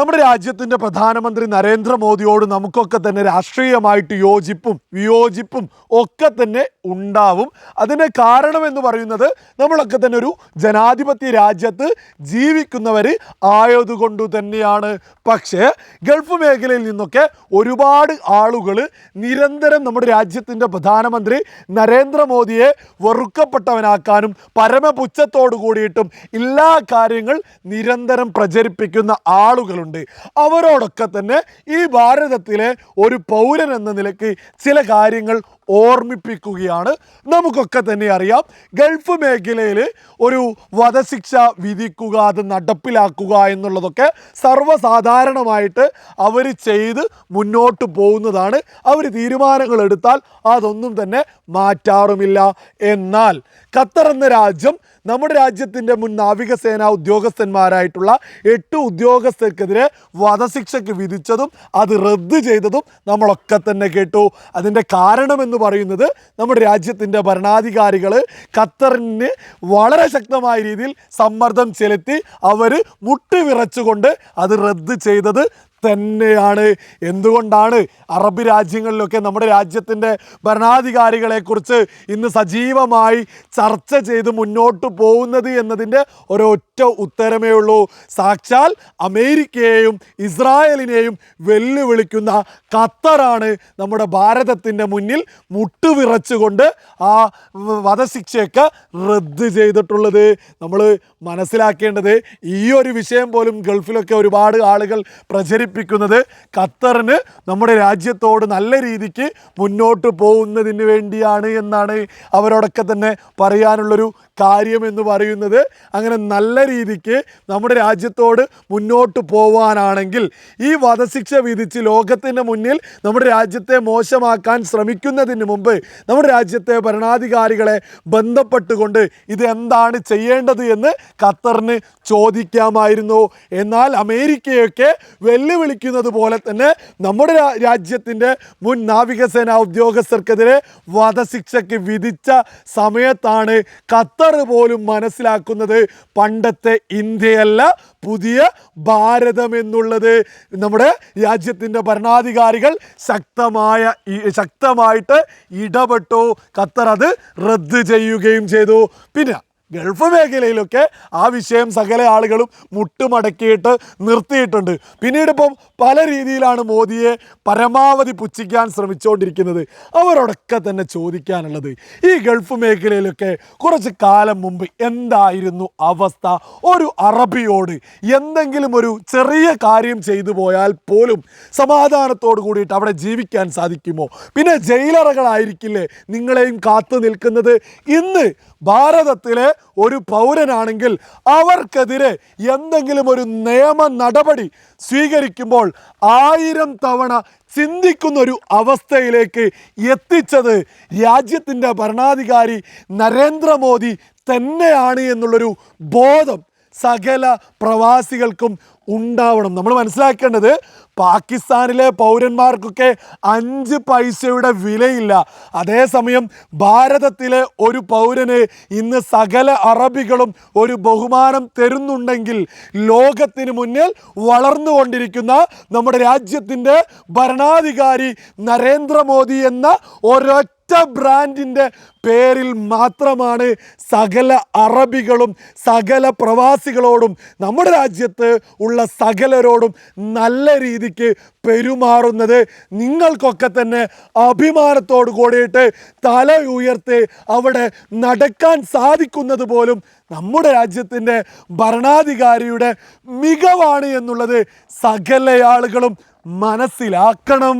നമ്മുടെ രാജ്യത്തിന്റെ പ്രധാനമന്ത്രി നരേന്ദ്രമോദിയോട് നമുക്കൊക്കെ തന്നെ രാഷ്ട്രീയമായിട്ട് യോജിപ്പും വിയോജിപ്പും ഒക്കെ തന്നെ ഉണ്ടാവും. അതിന് കാരണം എന്ന് പറയുന്നത് നമ്മളൊക്കെ തന്നെ ഒരു ജനാധിപത്യ രാജ്യത്ത് ജീവിക്കുന്നവർ ആയതുകൊണ്ട് തന്നെയാണ്. പക്ഷേ ഗൾഫ് മേഖലയിൽ നിന്നൊക്കെ ഒരുപാട് ആളുകൾ നിരന്തരം നമ്മുടെ രാജ്യത്തിന്റെ പ്രധാനമന്ത്രി നരേന്ദ്രമോദിയെ വെറുക്കപ്പെട്ടവനാക്കാനും പരമപുച്ഛത്തോടു കൂടിയിട്ടും എല്ലാ കാര്യങ്ങൾ നിരന്തരം പ്രചരിപ്പിക്കുന്ന ആളുകളുണ്ട്. അവരോടൊക്കെ തന്നെ ഈ ഭാരതത്തിലെ ഒരു പൗരൻ എന്ന നിലയ്ക്ക് ചില കാര്യങ്ങൾ ഓർമ്മിപ്പിക്കുകയാണ്. നമുക്കൊക്കെ തന്നെ അറിയാം ഗൾഫ് മേഖലയിൽ ഒരു വധശിക്ഷ വിധിക്കുക അത് നടപ്പിലാക്കുക എന്നുള്ളതൊക്കെ സർവസാധാരണമായിട്ട് അവർ ചെയ്ത് മുന്നോട്ട് പോകുന്നതാണ്. അവർ തീരുമാനങ്ങൾ എടുത്താൽ അതൊന്നും തന്നെ മാറ്റാറുമില്ല. എന്നാൽ ഖത്തർ എന്ന രാജ്യം നമ്മുടെ രാജ്യത്തിന്റെ മുൻ നാവികസേന ഉദ്യോഗസ്ഥന്മാരായിട്ടുള്ള എട്ട് ഉദ്യോഗസ്ഥർക്കെതിരെ വധശിക്ഷയ്ക്ക് വിധിച്ചതും അത് റദ്ദ് ചെയ്തതും നമ്മളൊക്കെ തന്നെ കേട്ടു. അതിന്റെ കാരണമെന്ന് പറയുന്നത് നമ്മുടെ രാജ്യത്തിന്റെ ഭരണാധികാരികൾ ഖത്തറിന് വളരെ ശക്തമായ രീതിയിൽ സമ്മർദ്ദം ചെലുത്തി അവർ മുട്ടുവിറച്ചുകൊണ്ട് അത് റദ്ദ് ചെയ്തത് തന്നെയാണ്. എന്തുകൊണ്ടാണ് അറബ് രാജ്യങ്ങളിലൊക്കെ നമ്മുടെ രാജ്യത്തിന്റെ ഭരണാധികാരികളെക്കുറിച്ച് ഇന്ന് സജീവമായി ചർച്ച ചെയ്ത് മുന്നോട്ട് പോകുന്നത് എന്നതിന്റെ ഒരൊറ്റ ഉത്തരമേ ഉള്ളൂ. സാക്ഷാൽ അമേരിക്കയെയും ഇസ്രായേലിനെയും വെല്ലുവിളിക്കുന്ന ഖത്തറാണ് നമ്മുടെ ഭാരതത്തിന്റെ മുന്നിൽ മുട്ടുവിറച്ചുകൊണ്ട് ആ വധശിക്ഷയൊക്കെ റദ്ദ് ചെയ്തിട്ടുള്ളത്. നമ്മൾ മനസ്സിലാക്കേണ്ടത് ഈ ഒരു വിഷയം പോലും ഗൾഫിലൊക്കെ ഒരുപാട് ആളുകൾ പ്രചരിപ്പിക്കുന്നത് ഖത്തറിന് നമ്മുടെ രാജ്യത്തോട് നല്ല രീതിക്ക് മുന്നോട്ട് പോകുന്നതിന് വേണ്ടിയാണ് എന്നാണ് അവരോടൊക്കെ തന്നെ പറയാനുള്ളൊരു കാര്യം എന്ന് പറയുന്നത്. അങ്ങനെ നല്ല രീതിക്ക് നമ്മുടെ രാജ്യത്തോട് മുന്നോട്ട് പോവാനാണെങ്കിൽ ഈ വധശിക്ഷ വിധിച്ച് ലോകത്തിന്റെ മുന്നിൽ നമ്മുടെ രാജ്യത്തെ മോശമാക്കാൻ ശ്രമിക്കുന്നതിന് മുമ്പ് നമ്മുടെ രാജ്യത്തെ ഭരണാധികാരികളെ ബന്ധപ്പെട്ടുകൊണ്ട് ഇത് എന്താണ് ചെയ്യേണ്ടത് എന്ന് ഖത്തറിന് ചോദിക്കാമായിരുന്നു. എന്നാൽ അമേരിക്കയൊക്കെ വെല്ലുവിളിക്കുന്നത് പോലെ തന്നെ നമ്മുടെ രാജ്യത്തിന്റെ മുൻ നാവികസേന ഉദ്യോഗസ്ഥർക്കെതിരെ വധശിക്ഷയ്ക്ക് വിധിച്ച സമയത്താണ് ഖത്തർ പോലും മനസ്സിലാക്കുന്നത് പണ്ടത്തെ ഇന്ത്യയല്ല പുതിയ ഭാരതം എന്നുള്ളത്. നമ്മുടെ രാജ്യത്തിന്റെ ഭരണാധികാരികൾ ശക്തമായ ശക്തമായിട്ട് ഇടപെട്ടു. ഖത്തർ അത് റദ്ദ് ചെയ്യുകയും ചെയ്തു. പിന്നെ ഗൾഫ് മേഖലയിലൊക്കെ ആ വിഷയം സകല ആളുകളും മുട്ടുമടക്കിയിട്ട് നിർത്തിയിട്ടുണ്ട്. പിന്നീട് ഇപ്പം പല രീതിയിലാണ് മോദിയെ പരമാവധി പുച്ഛിക്കാൻ ശ്രമിച്ചുകൊണ്ടിരിക്കുന്നത് അവരോടൊക്കെ തന്നെ ചോദിക്കാനുള്ളത് ഈ ഗൾഫ് മേഖലയിലൊക്കെ കുറച്ച് കാലം മുമ്പ് എന്തായിരുന്നു അവസ്ഥ? ഒരു അറബിയോട് എന്തെങ്കിലും ഒരു ചെറിയ കാര്യം ചെയ്തു പോയാൽ പോലും സമാധാനത്തോട് കൂടിയിട്ട് അവിടെ ജീവിക്കാൻ സാധിക്കുമോ? പിന്നെ ജയിലറകളായിരിക്കില്ലേ നിങ്ങളെയും കാത്തു നിൽക്കുന്നത്? ഇന്ന് ഭാരതത്തിലെ ഒരു പൗരനാണെങ്കിൽ അവർക്കെതിരെ എന്തെങ്കിലും ഒരു നിയമ നടപടി സ്വീകരിക്കുമ്പോൾ ആയിരം തവണ ചിന്തിക്കുന്ന ഒരു അവസ്ഥയിലേക്ക് എത്തിച്ചത് രാജ്യത്തിന്റെ ഭരണാധികാരി നരേന്ദ്രമോദി തന്നെയാണ് എന്നുള്ളൊരു ബോധം സകല പ്രവാസികൾക്കും ഉണ്ടാവണം. നമ്മൾ മനസ്സിലാക്കേണ്ടത് പാകിസ്ഥാനിലെ പൗരന്മാർക്കൊക്കെ അഞ്ച് പൈസയുടെ വിലയില്ല. അതേസമയം ഭാരതത്തിലെ ഒരു പൗരന് ഇന്ന് സകല അറബികളും ഒരു ബഹുമാനം തരുന്നുണ്ടെങ്കിൽ ലോകത്തിന് മുന്നിൽ വളർന്നുകൊണ്ടിരിക്കുന്ന നമ്മുടെ രാജ്യത്തിന്റെ ഭരണാധികാരി നരേന്ദ്രമോദി എന്ന ഒരൊറ്റ ഒറ്റ ബ്രാൻഡിന്റെ പേരിൽ മാത്രമാണ് സകല അറബികളും സകല പ്രവാസികളോടും നമ്മുടെ രാജ്യത്ത് ഉള്ള സകലരോടും നല്ല രീതിക്ക് പെരുമാറുന്നത്. നിങ്ങൾക്കൊക്കെ തന്നെ അഭിമാനത്തോട് കൂടിയിട്ട് തല ഉയർത്തി അവിടെ നടക്കാൻ സാധിക്കുന്നത് പോലും നമ്മുടെ രാജ്യത്തിന്റെ ഭരണാധികാരിയുടെ മികവാണ് എന്നുള്ളത് സകല ആളുകളും മനസ്സിലാക്കണം.